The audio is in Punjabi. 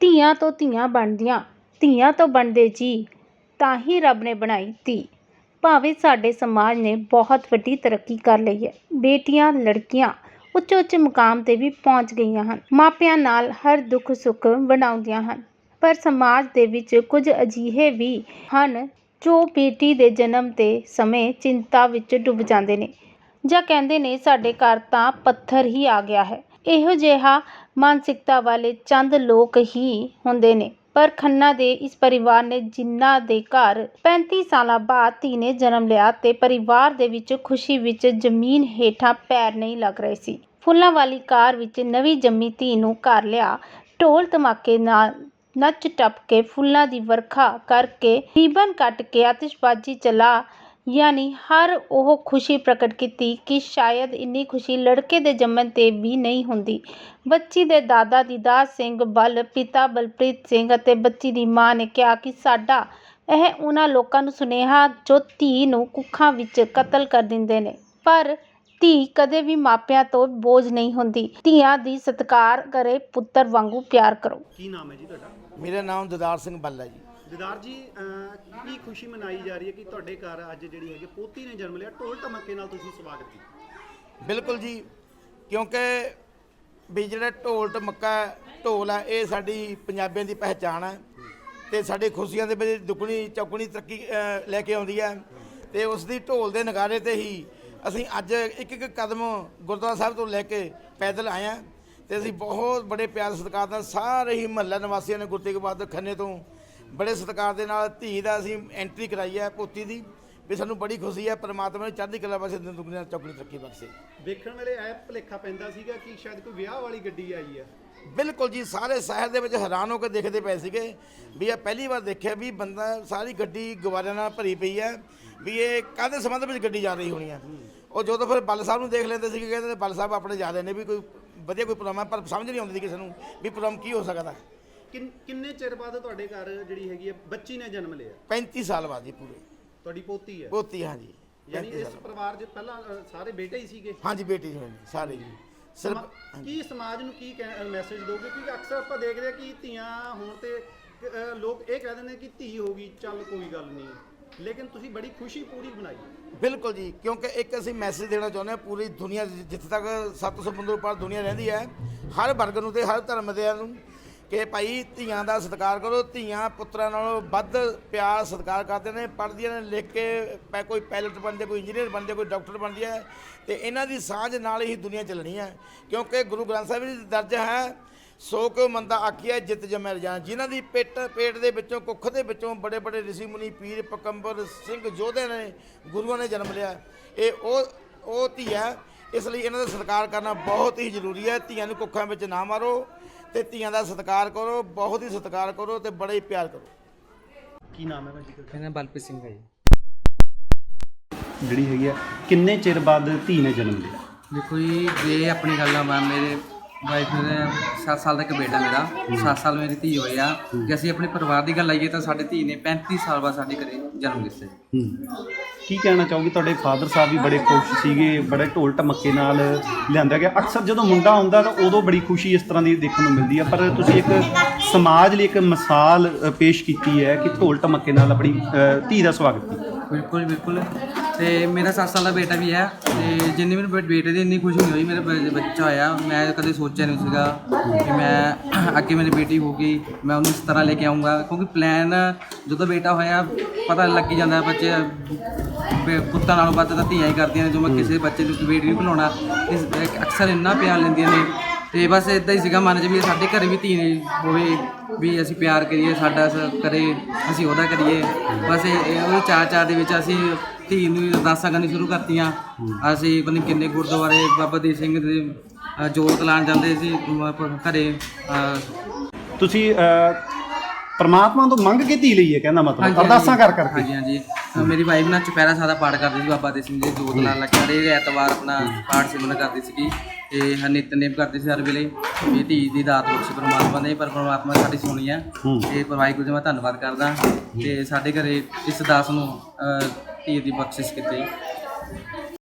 ਧੀਆਂ ਤੋਂ ਧੀਆਂ ਬਣਦੀਆਂ, ਧੀਆਂ ਤੋਂ ਬਣਦੇ ਜੀ। ਤਾਂ ਹੀ ਰੱਬ ਨੇ ਬਣਾਈ ਧੀ। ਭਾਵੇਂ ਸਾਡੇ ਸਮਾਜ ਨੇ ਬਹੁਤ ਵੱਡੀ ਤਰੱਕੀ ਕਰ ਲਈ ਹੈ। ਬੇਟੀਆਂ, ਲੜਕੀਆਂ ਉੱਚ ਉੱਚ ਮੁਕਾਮ ਤੇ ਵੀ ਪਹੁੰਚ ਗਈਆਂ ਹਨ। ਮਾਪਿਆਂ ਨਾਲ ਹਰ ਦੁੱਖ ਸੁੱਖ ਵੰਡਾਉਂਦੀਆਂ ਹਨ। ਪਰ ਸਮਾਜ ਦੇ ਵਿੱਚ ਕੁਝ ਅਜਿਹੇ ਵੀ ਹਨ ਜੋ ਬੇਟੀ ਦੇ ਜਨਮ ਦੇ ਸਮੇਂ ਚਿੰਤਾ ਵਿੱਚ ਡੁੱਬ ਜਾਂਦੇ ਨੇ। ਜਾਂ ਕਹਿੰਦੇ ਨੇ, ਸਾਡੇ ਘਰ ਤਾਂ ਪੱਥਰ ਹੀ ਆ ਗਿਆ ਹੈ। ਇਹੋ ਜਿਹਾ ਮਾਨਸਿਕਤਾ ਵਾਲੇ ਚੰਦ ਲੋਕ ਹੀ ਹੁੰਦੇ ਨੇ। ਪਰ ਖੰਨਾ ਦੇ ਇਸ ਪਰਿਵਾਰ ਨੇ ਜਿਨ੍ਹਾਂ ਦੇ ਘਰ 35 ਸਾਲਾਂ ਬਾਅਦ ਧੀ ਨੇ ਜਨਮ ਲਿਆ ਤੇ ਪਰਿਵਾਰ ਦੇ ਵਿੱਚ ਖੁਸ਼ੀ ਵਿੱਚ ਜ਼ਮੀਨ ਹੇਠਾਂ ਪੈਰ ਨਹੀਂ ਲੱਗ ਰਹੇ ਸੀ। ਫੁੱਲਾਂ ਵਾਲੀ ਕਾਰ ਵਿੱਚ ਨਵੀਂ ਜੰਮੀ ਧੀ ਨੂੰ ਘਰ ਲਿਆ, ਢੋਲ ਧਮਾਕੇ ਨਾਲ ਨੱਚ ਟੱਪ ਕੇ ਫੁੱਲਾਂ ਦੀ ਵਰਖਾ ਕਰਕੇ ਰੀਬਨ ਕੱਟ ਕੇ ਆਤਿਸ਼ਬਾਜ਼ੀ ਚਲਾ ਯਾਨੀ ਹਰ ਉਹ ਖੁਸ਼ੀ ਪ੍ਰਗਟ ਕੀਤੀ ਕਿ ਸ਼ਾਇਦ ਇੰਨੀ ਖੁਸ਼ੀ ਲੜਕੇ ਦੇ ਜੰਮਣ ਤੇ ਵੀ ਨਹੀਂ ਹੁੰਦੀ। ਬੱਚੀ ਦੇ ਦਾਦਾ ਦੀਦਾਰ ਸਿੰਘ ਬਲ ਪਿਤਾ ਬਲਪ੍ਰੀਤ ਸਿੰਘ ਅਤੇ ਬੱਚੀ ਦੀ ਮਾਂ ਨੇ ਕਿਹਾ ਕਿ ਸਾਡਾ ਇਹ ਉਹਨਾਂ ਲੋਕਾਂ ਨੂੰ ਸੁਨੇਹਾ ਜੋ ਧੀ ਨੂੰ ਕੁੱਖਾਂ ਵਿੱਚ ਕਤਲ ਕਰ ਦਿੰਦੇ ਨੇ। ਪਰ ਧੀ ਕਦੇ ਵੀ ਮਾਪਿਆਂ ਤੋਂ ਬੋਝ ਨਹੀਂ ਹੁੰਦੀ। ਧੀਆਂ ਦੀ ਸਤਿਕਾਰ ਕਰੇ ਪੁੱਤਰ ਵਾਂਗੂ ਪਿਆਰ ਕਰੋ। ਕੀ ਨਾਮ ਹੈ ਜੀ ਤੁਹਾਡਾ? ਮੇਰਾ ਨਾਮ ਦਦਾਰ ਸਿੰਘ ਬੱਲਾ ਜੀ। ਦਿਦਾਰ ਜੀ ਅਹ, ਕੀ ਖੁਸ਼ੀ ਮਨਾਈ ਜਾ ਰਹੀ ਹੈ ਕਿ ਤੁਹਾਡੇ ਘਰ ਅੱਜ ਜਿਹੜੀ ਹੈਗੀ ਪੋਤੀ ਨੇ ਜਨਮ ਲਿਆ? ਢੋਲ ਧਮਕੇ ਨਾਲ ਤੁਸੀਂ ਸਵਾਗਤ ਕੀਤਾ। ਬਿਲਕੁਲ ਜੀ ਕਿਉਂਕਿ ਵੀ ਜਿਹੜਾ ਢੋਲ ਟਮੱਕਾ ਢੋਲ ਹੈ ਇਹ ਸਾਡੀ ਪੰਜਾਬੀਆਂ ਦੀ ਪਹਿਚਾਣ ਹੈ ਤੇ ਸਾਡੇ ਖੁਸ਼ੀਆਂ ਦੇ ਵਿੱਚ ਦੁੱਗਣੀ ਚੌਗਣੀ ਤਰੱਕੀ ਅਹ, ਲੈ ਕੇ ਆਉਂਦੀ ਹੈ ਤੇ ਉਸ ਦੀ ਢੋਲ ਦੇ ਨਗਾਰੇ ਤੇ ਹੀ ਅਸੀਂ ਅੱਜ ਇੱਕ ਇੱਕ ਕਦਮ ਗੁਰਦੁਆਰਾ ਸਾਹਿਬ ਤੋਂ ਲੈ ਕੇ ਪੈਦਲ ਆਏ ਹਾਂ ਤੇ ਅਸੀਂ ਬਹੁਤ ਬੜੇ ਪਿਆਰ ਸਤਿਕਾਰ ਨਾਲ ਸਾਰੇ ਹੀ ਮਹੱਲਾ ਨਿਵਾਸੀਆਂ ਨੇ ਗੁਰੂ ਤੇਗ ਬਹਾਦਰ ਖੰਨੇ ਤੋਂ ਬੜੇ ਸਤਿਕਾਰ ਦੇ ਨਾਲ ਧੀ ਦਾ ਅਸੀਂ ਐਂਟਰੀ ਕਰਾਈ ਹੈ ਪੋਤੀ ਦੀ ਵੀ ਸਾਨੂੰ ਬੜੀ ਖੁਸ਼ੀ ਹੈ ਪ੍ਰਮਾਤਮਾ ਨੇ ਚੜ੍ਹਦੀ ਕਲਾ ਵਾਸਤੇ ਦਿਨ ਦੁਗਣੀ ਚੌਗਣੀ ਤਰੱਕੀ ਬਖਸ਼ੇ। ਵੇਖਣ ਵੇਲੇ ਇਹ ਭੁਲੇਖਾ ਪੈਂਦਾ ਸੀਗਾ ਕਿ ਸ਼ਾਇਦ ਕੋਈ ਵਿਆਹ ਵਾਲੀ ਗੱਡੀ ਆਈ ਹੈ ਬਿਲਕੁਲ ਜੀ ਸਾਰੇ ਸ਼ਹਿਰ ਦੇ ਵਿੱਚ ਹੈਰਾਨ ਹੋ ਕੇ ਦੇਖਦੇ ਪਏ ਸੀਗੇ ਵੀ ਇਹ ਪਹਿਲੀ ਵਾਰ ਦੇਖਿਆ ਵੀ ਬੰਦਾ ਸਾਰੀ ਗੱਡੀ ਗਵਾਰਿਆਂ ਨਾਲ ਭਰੀ ਪਈ ਹੈ ਵੀ ਇਹ ਕਾਹਦੇ ਸੰਬੰਧ ਵਿੱਚ ਗੱਡੀ ਜਾ ਰਹੀ ਹੋਣੀ ਹੈ ਉਹ ਜਦੋਂ ਫਿਰ ਬੱਲ ਸਾਹਿਬ ਨੂੰ ਦੇਖ ਲੈਂਦੇ ਸੀਗੇ ਕਹਿੰਦੇ ਬੱਲ ਸਾਹਿਬ ਆਪਣੇ ਜਾ ਰਹੇ ਨੇ ਵੀ ਕੋਈ ਵਧੀਆ ਕੋਈ ਪ੍ਰੋਗਰਾਮ ਹੈ ਪਰ ਸਮਝ ਨਹੀਂ ਆਉਂਦੀ ਕਿਸੇ ਨੂੰ ਵੀ ਪ੍ਰੋਗਰਾਮ ਕੀ ਹੋ ਸਕਦਾ। ਕਿੰਨ- ਕਿੰਨੇ ਚਿਰ ਬਾਅਦ ਤੁਹਾਡੇ ਘਰ ਜਿਹੜੀ ਹੈਗੀ ਹੈ ਬੱਚੀ ਨੇ ਜਨਮ ਲਿਆ? 35 ਸਾਲ ਬਾਅਦ ਜੀ ਪੂਰੇ। ਤੁਹਾਡੀ ਪੋਤੀ ਹੈ? ਪੋਤੀ ਹਾਂ ਜੀ ਯਾਨੀ 35 ਇਸ ਸਾਲ। ਪਰਿਵਾਰ 'ਚ ਪਹਿਲਾਂ ਸਾਰੇ ਬੇਟੇ ਹੀ ਸੀਗੇ? ਹਾਂਜੀ ਬੇਟੀ ਜੀ ਹੋਣੀ, ਸਾਰੇ ਜੀ। ਸਿਰਫ ਕੀ ਸਮਾਜ ਨੂੰ ਕੀ ਮੈਸੇਜ ਦੋਗੇ? ਕਿਉਂਕਿ ਅਕਸਰ ਆਪਾਂ ਦੇਖਦੇ ਆ ਕਿ ਧੀਆਂ ਹੋਣ ਤੇ ਲੋਕ ਇਹ ਕਹਿ ਦਿੰਦੇ ਨੇ ਕਿ ਧੀ ਹੋ ਗਈ ਚੱਲ ਕੋਈ ਗੱਲ ਨਹੀਂ। ਲੇਕਿਨ ਤੁਸੀਂ ਬੜੀ ਖੁਸ਼ੀ ਪੂਰੀ ਬਣਾਈ ਬਿਲਕੁਲ ਜੀ ਕਿਉਂਕਿ ਇੱਕ ਅਸੀਂ ਮੈਸੇਜ ਦੇਣਾ ਚਾਹੁੰਦੇ ਹਾਂ ਪੂਰੀ ਦੁਨੀਆ ਜਿੱਥੇ ਤੱਕ ਸੱਤ ਸਮੁੰਦਰ ਪਾਰ ਦੁਨੀਆ ਰਹਿੰਦੀ ਹੈ ਹਰ ਵਰਗ ਨੂੰ ਤੇ ਹਰ ਧਰਮ ਦੇ ਨੂੰ ਕਿ ਭਾਈ ਧੀਆਂ ਦਾ ਸਤਿਕਾਰ ਕਰੋ, ਧੀਆਂ ਪੁੱਤਰਾਂ ਨਾਲੋਂ ਵੱਧ ਪਿਆਰ ਸਤਿਕਾਰ ਕਰਦੇ ਨੇ, ਪੜ੍ਹਦੀਆਂ ਨੇ, ਲਿਖ ਕੇ ਪੈ- ਕੋਈ ਪਾਇਲਟ ਬਣਦੇ, ਕੋਈ ਇੰਜੀਨੀਅਰ ਬਣਦੇ, ਕੋਈ ਡਾਕਟਰ ਬਣਦੀ ਹੈ ਤੇ ਇਹਨਾਂ ਦੀ ਸਾਂਝ ਨਾਲ ਹੀ ਦੁਨੀਆ ਚੱਲਣੀ ਹੈ। ਕਿਉਂਕਿ ਗੁਰੂ ਗ੍ਰੰਥ ਸਾਹਿਬ ਜੀ ਦਰਜ ਹੈ, ਸੋ ਕੋ ਮੰਦਾ ਆਖੀਐ, ਜਿਤ ਜਮੈ ਰਜਾਨ। ਜਿਨ੍ਹਾਂ ਦੀ ਪੇਟ ਪੇਟ ਦੇ ਵਿੱਚੋਂ, ਕੁੱਖ ਦੇ ਵਿੱਚੋਂ ਬੜੇ ਬੜੇ ਰਿਸ਼ੀ ਮੁਨੀ ਪੀਰ ਪਕੰਬਰ ਸਿੰਘ ਯੋਧੇ ਨੇ ਗੁਰੂਆਂ ਨੇ ਜਨਮ ਲਿਆ। ਇਹ ਉਹ ਉਹ ਧੀ ਹੈ ਇਸ ਲਈ ਇਹਨਾਂ ਦਾ ਸਤਿਕਾਰ ਕਰਨਾ ਬਹੁਤ ਹੀ ਜ਼ਰੂਰੀ ਹੈ। ਧੀਆਂ ਨੂੰ ਕੁੱਖਾਂ ਵਿੱਚ ਨਾ ਮਾਰੋ ਤੇ ਧੀਆਂ ਦਾ ਸਤਿਕਾਰ ਕਰੋ ਬਹੁਤ ਹੀ ਸਤਿਕਾਰ ਕਰੋ ਤੇ ਬੜਾ ਹੀ ਪਿਆਰ ਕਰੋ। ਕੀ ਨਾਮ ਹੈ ਭਾਜੀ ਮੇਰਾ ਨਾਮ ਬਲਪ੍ਰੀਤ ਸਿੰਘ ਹੈ ਜੀ। ਜਿਹੜੀ ਹੈਗੀ ਆ ਕਿੰਨੇ ਚਿਰ ਬਾਅਦ ਧੀ ਨੇ ਜਨਮ ਲਿਆ? ਦੇਖੋ ਜੀ ਜੇ ਆਪਣੀ ਗੱਲ ਮੈਂ ਮੇਰੇ ਵਾਈਫ ਦੇ 7 ਸਾਲ ਦਾ ਇੱਕ ਬੇਟਾ ਮੇਰਾ 7 ਸਾਲ ਮੇਰੀ ਧੀ ਹੋਈ ਆ। ਜੇ ਅਸੀਂ ਆਪਣੇ ਪਰਿਵਾਰ ਦੀ ਗੱਲ ਆਈਏ ਤਾਂ ਸਾਡੀ ਧੀ ਨੇ 35 ਸਾਲ ਬਾਅਦ ਸਾਡੇ ਘਰੇ ਜਨਮ ਲਿੱਤਾ ਜੀ। ਹੂੰ। ਕੀ ਕਹਿਣਾ ਚਾਹੋਗੇ? ਤੁਹਾਡੇ ਫਾਦਰ ਸਾਹਿਬ ਵੀ ਬੜੇ ਖੁਸ਼ ਸੀਗੇ ਬੜੇ ਢੋਲ ਢਮੱਕੇ ਨਾਲ ਲਿਆਂਦਾ ਗਿਆ। ਅਕਸਰ ਜਦੋਂ ਮੁੰਡਾ ਆਉਂਦਾ ਤਾਂ ਉਦੋਂ ਬੜੀ ਖੁਸ਼ੀ ਇਸ ਤਰ੍ਹਾਂ ਦੀ ਦੇਖਣ ਨੂੰ ਮਿਲਦੀ ਹੈ ਪਰ ਤੁਸੀਂ ਇੱਕ ਸਮਾਜ ਲਈ ਇੱਕ ਮਿਸਾਲ ਅ, ਪੇਸ਼ ਕੀਤੀ ਹੈ ਕਿ ਢੋਲ ਢਮੱਕੇ ਨਾਲ ਆਪਣੀ ਅ, ਧੀ ਦਾ ਸਵਾਗਤ ਕੀਤਾ। ਬਿਲਕੁਲ ਬਿਲਕੁਲ। ਤੇ ਮੇਰਾ 7 ਸਾਲ ਦਾ ਬੇਟਾ ਵੀ ਹੈ ਤੇ ਜਿੰਨੀ ਮੈਨੂੰ ਬੇ- ਬੇਟੇ ਦੀ ਇੰਨੀ ਖੁਸ਼ੀ ਨਹੀਂ ਹੋਈ, ਮੇਰੇ ਬ- ਬੱਚਾ ਹੋਇਆ, ਮੈਂ ਕਦੇ ਸੋਚਿਆ ਨਹੀਂ ਸੀਗਾ ਕਿ ਮੈਂ ਅੱਗੇ ਮੇਰੀ ਬੇਟੀ ਹੋਊਗੀ, ਮੈਂ ਉਹਨੂੰ ਇਸ ਤਰ੍ਹਾਂ ਲੈ ਕੇ ਆਉਂਗਾ ਕਿਉਂਕਿ ਪਲਾਨ ਜਦੋਂ ਬੇਟਾ ਹੋਇਆ, ਪਤਾ ਲੱਗ ਹੀ ਜਾਂਦਾ ਬੱਚੇ, ਬੇ- ਪੁੱਤਾਂ ਨਾਲੋਂ ਵੱਧ ਤਾਂ ਧੀਆਂ ਹੀ ਕਰਦੀਆਂ ਨੇ, ਜੋ ਮੈਂ ਕਿਸੇ ਬੱਚੇ ਨੂੰ ਬੇਟੀ ਨੂੰ ਬਣਾਉਣਾ ਇਸ ਇੱਕ ਅਕਸਰ ਇੰਨਾ ਪਿਆਰ ਲੈਂਦੀਆਂ ਨੇ। ਤੇ ਬਸ ਇਦਾਂ ਹੀ ਸੀਗਾ ਮਨ 'ਚ ਵੀ ਸਾਡੇ ਘਰ ਵੀ ਧੀ ਨੇ ਹੋਵੇ, ਵੀ ਅਸੀਂ ਪਿਆਰ ਕਰੀਏ, ਸਾਡਾ ਸ- ਕਰੇ, ਅਸੀਂ ਉਹਦਾ ਕਰੀਏ। ਬਸ ਇਹ ਇਹ ਉਹ ਚਾਰ ਚਾਰ ਦੇ ਵਿੱਚ ਅਸੀਂ ਧੀ ਨੂੰ ਅਰਦਾਸਾਂ ਕਰਨੀ ਸ਼ੁਰੂ ਕਰਤੀਆਂ। ਅਸੀਂ ਪਤਾ ਨਹੀਂ ਕਿੰਨੇ ਗੁਰਦੁਆਰੇ ਬਾਬਾ ਦੀਪ ਸਿੰਘ ਦੇ ਅ, ਜੋਤ ਲਾਉਣ ਜਾਂਦੇ ਸੀ ਮ- ਪ- ਘਰੇ ਅ, ਤੁਸੀਂ ਪਰਮਾਤਮਾ ਤੋਂ ਮੰਗ ਕੇ ਧੀ ਲਈ ਹੈ ਕਹਿੰਦਾ ਹਾਂਜੀ, ਮਤਲਬ ਅਰਦਾਸਾਂ ਕਰ ਕਰਕੇ। ਹਾਂਜੀ ਹਾਂਜੀ। ਅ, ਮੇਰੀ ਵਾਈਫ ਨਾਲ ਚੁਪਹਿਰਾ ਸਾਦਾ ਪਾਠ ਕਰਦੀ ਸੀ ਬਾਬਾ ਦੀਪ ਸਿੰਘ ਜੀ ਜੋਤ ਲਾਉਣ ਲੱਗ ਜਾਂਦੇ ਐਤਵਾਰ ਆਪਣਾ ਪਾਠ ਸਿਮਰਨ ਕਰਦੀ ਸੀਗੀ ਤੇ ਹਰ ਨਿਤਨੇਮ ਕਰਦੀ ਸੀ ਹਰ ਵੇਲੇ। ਵੀ ਧੀ ਦੀ ਦਾਤ ਬਖਸ਼ੀ ਪਰਮਾਤਮਾ ਨੇ ਪਰ ਪਰਮਾਤਮਾ ਸਾਡੀ ਸੁਣੀ ਆ। ਹੂੰ। ਤੇ ਵਾਹਿਗੁਰੂ ਜੀ ਮੈਂ ਧੰਨਵਾਦ ਕਰਦਾ। ਤੇ ਸਾਡੇ ਘਰੇ ਇਸ ਦਾਸ ਨੂੰ ਅ, ਧੀ ਦੀ ਬਖਸ਼ਿਸ਼ ਕੀਤੀ